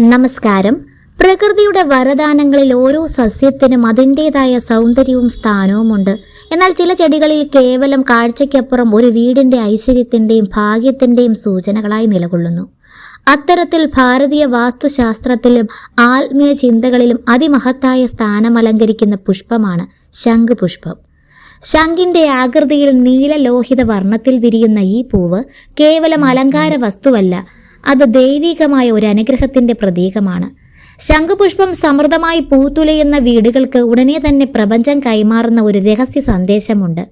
നമസ്കാരം. പ്രകൃതിയുടെ വരദാനങ്ങളിൽ ഓരോ സസ്യത്തിനും അതിന്റെതായ സൗന്ദര്യവും സ്ഥാനവുമുണ്ട് എന്നാൽ ചില ചെടികളിൽ കേവലം കാഴ്ചയ്ക്കപ്പുറം ഒരു വീടിന്റെ ഐശ്വര്യത്തിന്റെയും ഭാഗ്യത്തിന്റെയും സൂചനകളായി നിലകൊള്ളുന്നു. അത്തരത്തിൽ ഭാരതീയ വാസ്തുശാസ്ത്രത്തിലും ആത്മീയ ചിന്തകളിലും അതിമഹത്തായ സ്ഥാനം അലങ്കരിക്കുന്ന പുഷ്പമാണ് ശംഖുപുഷ്പം. ശംഖിന്റെ ആകൃതിയിൽ നീലലോഹിത വർണത്തിൽ വിരിയുന്ന ഈ പൂവ് കേവലം അലങ്കാര വസ്തുവല്ല അത് ദൈവികമായ ഒരു അനുഗ്രഹത്തിന്റെ പ്രതീകമാണ്. ശംഖുപുഷ്പം സമൃദ്ധമായി പൂത്തുലയുന്ന വീടുകൾക്ക് ഉടനെ തന്നെ പ്രപഞ്ചം കൈമാറുന്ന ഒരു രഹസ്യ സന്ദേശമുണ്ട്.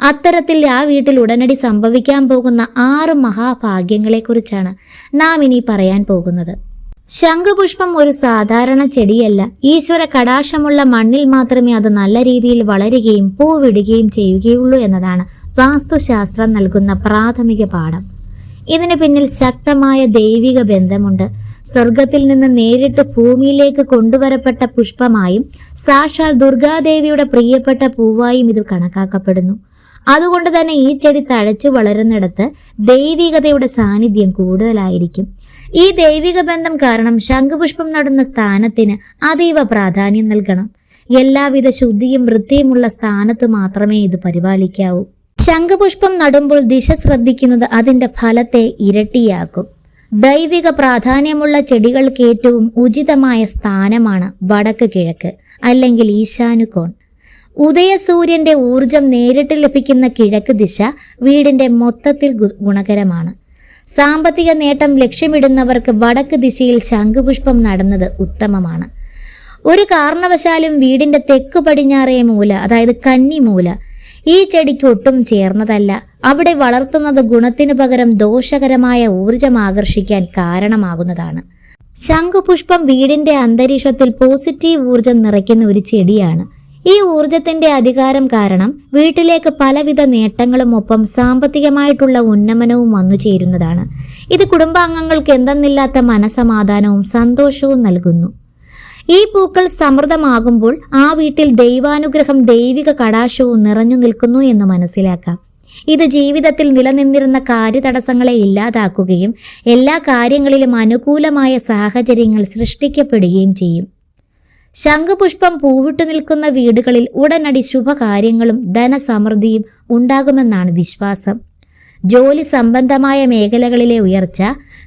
അത്തരത്തിൽ ആ വീട്ടിൽ ഉടനടി സംഭവിക്കാൻ പോകുന്ന ആറ് മഹാഭാഗ്യങ്ങളെക്കുറിച്ചാണ് നാം ഇനി പറയാൻ പോകുന്നത്. ശംഖുപുഷ്പം ഒരു സാധാരണ ചെടിയല്ല. ഈശ്വര കടാശമുള്ള മണ്ണിൽ മാത്രമേ അത് നല്ല രീതിയിൽ വളരുകയും പൂവിടുകയും ചെയ്യുകയുള്ളൂ എന്നതാണ് വാസ്തുശാസ്ത്രം നൽകുന്ന പ്രാഥമിക പാഠം. ഇതിന് പിന്നിൽ ശക്തമായ ദൈവിക ബന്ധമുണ്ട്. സ്വർഗത്തിൽ നിന്ന് നേരിട്ട് ഭൂമിയിലേക്ക് കൊണ്ടുവരപ്പെട്ട പുഷ്പമായും സാക്ഷാൽ ദുർഗാദേവിയുടെ പ്രിയപ്പെട്ട പൂവായും ഇത് കണക്കാക്കപ്പെടുന്നു. അതുകൊണ്ട് തന്നെ ഈ ചെടി തഴച്ചു വളരുന്നിടത്ത് ദൈവികതയുടെ സാന്നിധ്യം കൂടുതലായിരിക്കും. ഈ ദൈവിക ബന്ധം കാരണം ശംഖുപുഷ്പം നടുന്ന സ്ഥാനത്തിന് അതീവ പ്രാധാന്യം നൽകണം. എല്ലാവിധ ശുദ്ധിയും വൃത്തിയുമുള്ള സ്ഥാനത്ത് മാത്രമേ ഇത് പരിപാലിക്കാവൂ. ശംഖുപുഷ്പം നടുമ്പോൾ ദിശ ശ്രദ്ധിക്കുന്നത് അതിന്റെ ഫലത്തെ ഇരട്ടിയാക്കും. ദൈവിക പ്രാധാന്യമുള്ള ചെടികൾക്ക് ഏറ്റവും ഉചിതമായ സ്ഥാനമാണ് വടക്ക് കിഴക്ക് അല്ലെങ്കിൽ ഈശാനുകോൺ. ഉദയസൂര്യന്റെ ഊർജം നേരിട്ട് ലഭിക്കുന്ന കിഴക്ക് ദിശ വീടിന്റെ മൊത്തത്തിൽ ഗുണകരമാണ്. സാമ്പത്തിക നേട്ടം ലക്ഷ്യമിടുന്നവർക്ക് വടക്ക് ദിശയിൽ ശംഖുപുഷ്പം നടന്നത് ഉത്തമമാണ്. ഒരു കാരണവശാലും വീടിന്റെ തെക്കു പടിഞ്ഞാറേ മൂല അതായത് കന്നിമൂല ഈ ചെടിക്ക് ഒട്ടും ചേർന്നതല്ല. അവിടെ വളർത്തുന്നത് ഗുണത്തിനു പകരം ദോഷകരമായ ഊർജം ആകർഷിക്കാൻ കാരണമാകുന്നതാണ്. ശംഖുപുഷ്പം വീടിന്റെ അന്തരീക്ഷത്തിൽ പോസിറ്റീവ് ഊർജം നിറയ്ക്കുന്ന ഒരു ചെടിയാണ്. ഈ ഊർജത്തിന്റെ അധികാരം കാരണം വീട്ടിലേക്ക് പലവിധ നേട്ടങ്ങളും ഒപ്പം സാമ്പത്തികമായിട്ടുള്ള ഉന്നമനവും വന്നു ചേരുന്നതാണ്. ഇത് കുടുംബാംഗങ്ങൾക്ക് എന്തെന്നില്ലാത്ത മനസമാധാനവും സന്തോഷവും നൽകുന്നു. ഈ പൂക്കൾ സമൃദ്ധമാകുമ്പോൾ ആ വീട്ടിൽ ദൈവാനുഗ്രഹം ദൈവിക കടാശവും നിറഞ്ഞു നിൽക്കുന്നു എന്ന് മനസ്സിലാക്കാം. ഇത് ജീവിതത്തിൽ നിലനിന്നിരുന്ന കാര്യതടസ്സങ്ങളെ ഇല്ലാതാക്കുകയും എല്ലാ കാര്യങ്ങളിലും അനുകൂലമായ സാഹചര്യങ്ങൾ സൃഷ്ടിക്കപ്പെടുകയും ചെയ്യും. ശംഖുപുഷ്പം പൂവിട്ടു നിൽക്കുന്ന വീടുകളിൽ ഉടനടി ശുഭകാര്യങ്ങളും ധനസമൃദ്ധിയും ഉണ്ടാകുമെന്നാണ് വിശ്വാസം. ജോലി സംബന്ധമായ മേഖലകളിലെ ഉയർച്ച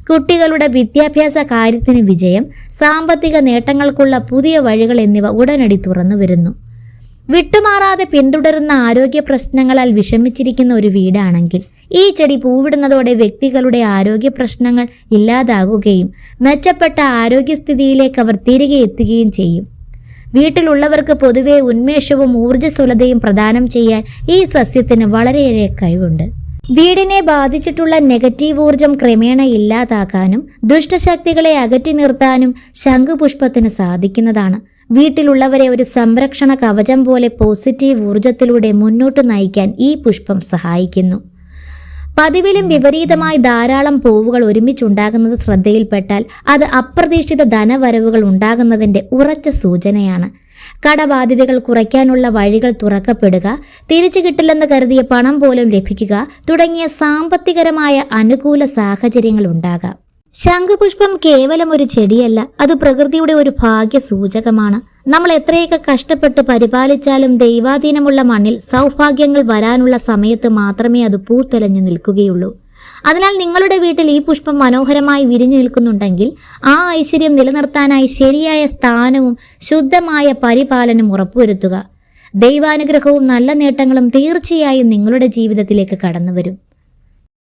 കുട്ടികളുടെ വിദ്യാഭ്യാസ കാര്യത്തിന് വിജയം സാമ്പത്തിക നേട്ടങ്ങൾക്കുള്ള പുതിയ വഴികൾ എന്നിവ ഉടനടി തുറന്നു വരുന്നു. വിട്ടുമാറാതെ പിന്തുടരുന്ന ആരോഗ്യ പ്രശ്നങ്ങളാൽ വിഷമിച്ചിരിക്കുന്ന ഒരു വീടാണെങ്കിൽ ഈ ചെടി പൂവിടുന്നതോടെ വ്യക്തികളുടെ ആരോഗ്യ പ്രശ്നങ്ങൾ ഇല്ലാതാകുകയും മെച്ചപ്പെട്ട ആരോഗ്യസ്ഥിതിയിലേക്ക് അവർ തിരികെ എത്തുകയും ചെയ്യും. വീട്ടിലുള്ളവർക്ക് പൊതുവെ ഉന്മേഷവും ഊർജസ്വലതയും പ്രദാനം ചെയ്യാൻ ഈ സസ്യത്തിന് വളരെയേറെ കഴിവുണ്ട്. വീടിനെ ബാധിച്ചിട്ടുള്ള നെഗറ്റീവ് ഊർജം ക്രമേണ ഇല്ലാതാക്കാനും ദുഷ്ടശക്തികളെ അകറ്റി നിർത്താനും ശംഖുപുഷ്പത്തിന് സാധിക്കുന്നതാണ്. വീട്ടിലുള്ളവരെ ഒരു സംരക്ഷണ കവചം പോലെ പോസിറ്റീവ് ഊർജത്തിലൂടെ മുന്നോട്ട് നയിക്കാൻ ഈ പുഷ്പം സഹായിക്കുന്നു. പതിവിലും വിപരീതമായി ധാരാളം പൂവുകൾ ഒരുമിച്ചുണ്ടാകുന്നത് ശ്രദ്ധയിൽപ്പെട്ടാൽ അത് അപ്രതീക്ഷിത ധനവരവുകൾ ഉണ്ടാകുന്നതിന്റെ ഉറച്ച സൂചനയാണ്. കടബാധ്യതകൾ കുറയ്ക്കാനുള്ള വഴികൾ തുറക്കപ്പെടുക തിരിച്ചു കിട്ടില്ലെന്ന് കരുതിയ പണം പോലും ലഭിക്കുക തുടങ്ങിയ സാമ്പത്തികരമായ അനുകൂല സാഹചര്യങ്ങൾ ഉണ്ടാകാം. ശംഖുപുഷ്പം കേവലം ഒരു ചെടിയല്ല അത് പ്രകൃതിയുടെ ഒരു ഭാഗ്യ സൂചകമാണ് നമ്മൾ എത്രയൊക്കെ കഷ്ടപ്പെട്ട് പരിപാലിച്ചാലും ദൈവാധീനമുള്ള മണ്ണിൽ സൗഭാഗ്യങ്ങൾ വരാനുള്ള സമയത്ത് മാത്രമേ അത് പൂത്തെലഞ്ഞു നിൽക്കുകയുള്ളൂ. അതിനാൽ നിങ്ങളുടെ വീട്ടിൽ ഈ പുഷ്പം മനോഹരമായി വിരിഞ്ഞു നിൽക്കുന്നുണ്ടെങ്കിൽ ആ ഐശ്വര്യം നിലനിർത്താനായി ശരിയായ സ്ഥാനവും ശുദ്ധമായ പരിപാലനം ഉറപ്പുവരുത്തുക. ദൈവാനുഗ്രഹവും നല്ല നേട്ടങ്ങളും തീർച്ചയായും നിങ്ങളുടെ ജീവിതത്തിലേക്ക് കടന്നു വരും